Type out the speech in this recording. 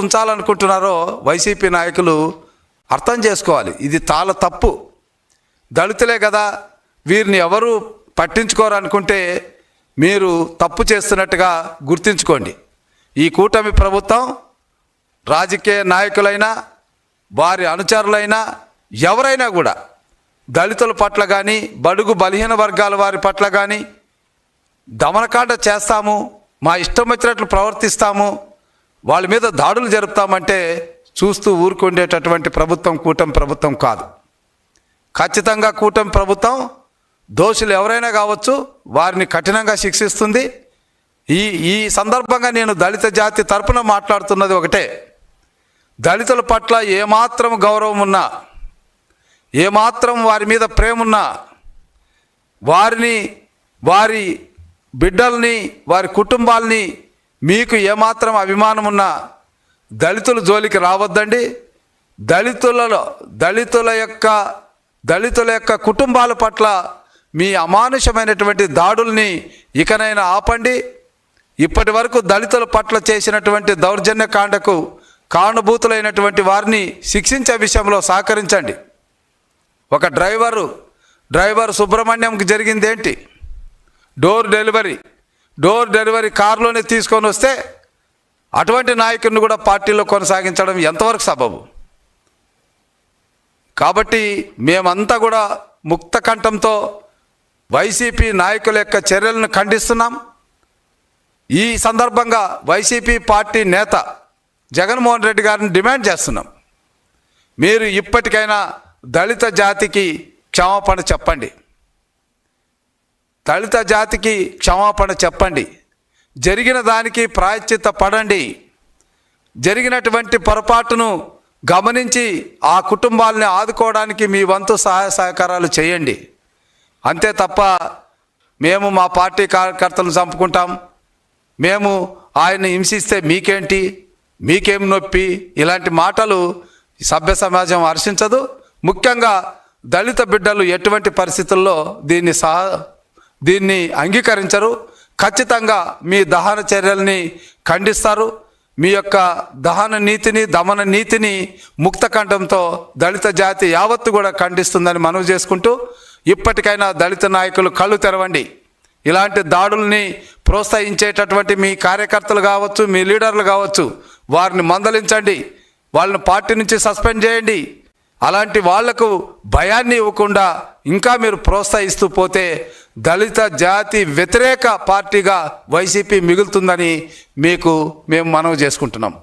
ఉంచాలనుకుంటున్నారో YCP నాయకులు అర్థం చేసుకోవాలి. ఇది తాళ తప్పు. దళితులే కదా వీరిని ఎవరు పట్టించుకోరనుకుంటే మీరు తప్పు చేస్తున్నట్టుగా గుర్తుంచుకోండి. ఈ కూటమి ప్రభుత్వం రాజకీయ నాయకులైనా వారి అనుచరులైనా ఎవరైనా కూడా దళితుల పట్ల కానీ బడుగు బలహీన వర్గాల వారి పట్ల కానీ దమనకాండ చేస్తాము మా ఇష్టం వచ్చినట్లు ప్రవర్తిస్తాము వాళ్ళ మీద దాడులు జరుపుతామంటే చూస్తూ ఊరుకుండేటటువంటి ప్రభుత్వం కూటమి ప్రభుత్వం కాదు. ఖచ్చితంగా కూటమి ప్రభుత్వం దోషులు ఎవరైనా కావచ్చు వారిని కఠినంగా శిక్షిస్తుంది. ఈ ఈ సందర్భంగా నేను దళిత జాతి తరపున మాట్లాడుతున్నది ఒకటే. దళితుల పట్ల ఏమాత్రం గౌరవం ఉన్నా ఏమాత్రం వారి మీద ప్రేమ ఉన్నా వారిని వారి బిడ్డల్ని వారి కుటుంబాల్ని మీకు ఏమాత్రం అభిమానం ఉన్నా దళితుల జోలికి రావద్దండి. దళితులలో దళితుల యొక్క దళితుల యొక్క కుటుంబాల పట్ల మీ అమానుషమైనటువంటి దాడుల్ని ఇకనైనా ఆపండి. ఇప్పటి వరకు దళితుల పట్ల చేసినటువంటి దౌర్జన్య కాండకు కారణభూతులైనటువంటి వారిని శిక్షించే విషయంలో సహకరించండి. ఒక డ్రైవరు డ్రైవర్ సుబ్రహ్మణ్యంకి జరిగిందేంటి? Door delivery. డోర్ డెలివరీ కారులోనే తీసుకొని వస్తే అటువంటి నాయకుడిని కూడా పార్టీలో కొనసాగించడం ఎంతవరకు సబబు? కాబట్టి మేమంతా కూడా ముక్త కంఠంతో వైసీపీ నాయకుల యొక్క చర్యలను ఖండిస్తున్నాం. ఈ సందర్భంగా వైసీపీ పార్టీ నేత జగన్మోహన్ రెడ్డి గారిని డిమాండ్ చేస్తున్నాం. మీరు ఇప్పటికైనా దళిత జాతికి క్షమాపణ చెప్పండి. దళిత జాతికి క్షమాపణ చెప్పండి. జరిగిన దానికి ప్రాయశ్చిత్త పడండి. జరిగినటువంటి పొరపాటును గమనించి ఆ కుటుంబాలని ఆదుకోవడానికి మీ వంతు సహాయ సహకారాలు చేయండి. అంతే తప్ప మేము మా పార్టీ కార్యకర్తలను చంపుకుంటాం. మేము ఆయన్ని హింసిస్తే మీకేంటి? మీకేం నొప్పి? ఇలాంటి మాటలు సభ్య సమాజం హర్షించదు. ముఖ్యంగా దళిత బిడ్డలు ఎటువంటి పరిస్థితుల్లో దీన్ని సహా దీన్ని అంగీకరించరు. ఖచ్చితంగా మీ దహన చర్యల్ని ఖండిస్తారు. మీ యొక్క దహన నీతిని దమన నీతిని ముక్తకంఠంతో దళిత జాతి యావత్తు కూడా ఖండిస్తుందని మనవి చేసుకుంటూ ఇప్పటికైనా దళిత నాయకులు కళ్ళు తెరవండి. ఇలాంటి దాడుల్ని ప్రోత్సహించేటటువంటి మీ కార్యకర్తలు కావచ్చు మీ లీడర్లు కావచ్చు వారిని మందలించండి. వాళ్ళని పార్టీ నుంచి సస్పెండ్ చేయండి. అలాంటి వాళ్ళకు భయాన్ని ఇవ్వకుండా ఇంకా మీరు ప్రోత్సహిస్తూ పోతే దళిత జాతి వ్యతిరేక పార్టీగా వైసీపీ మిగులుతుందని మీకు మేము మనవి చేసుకుంటున్నాం.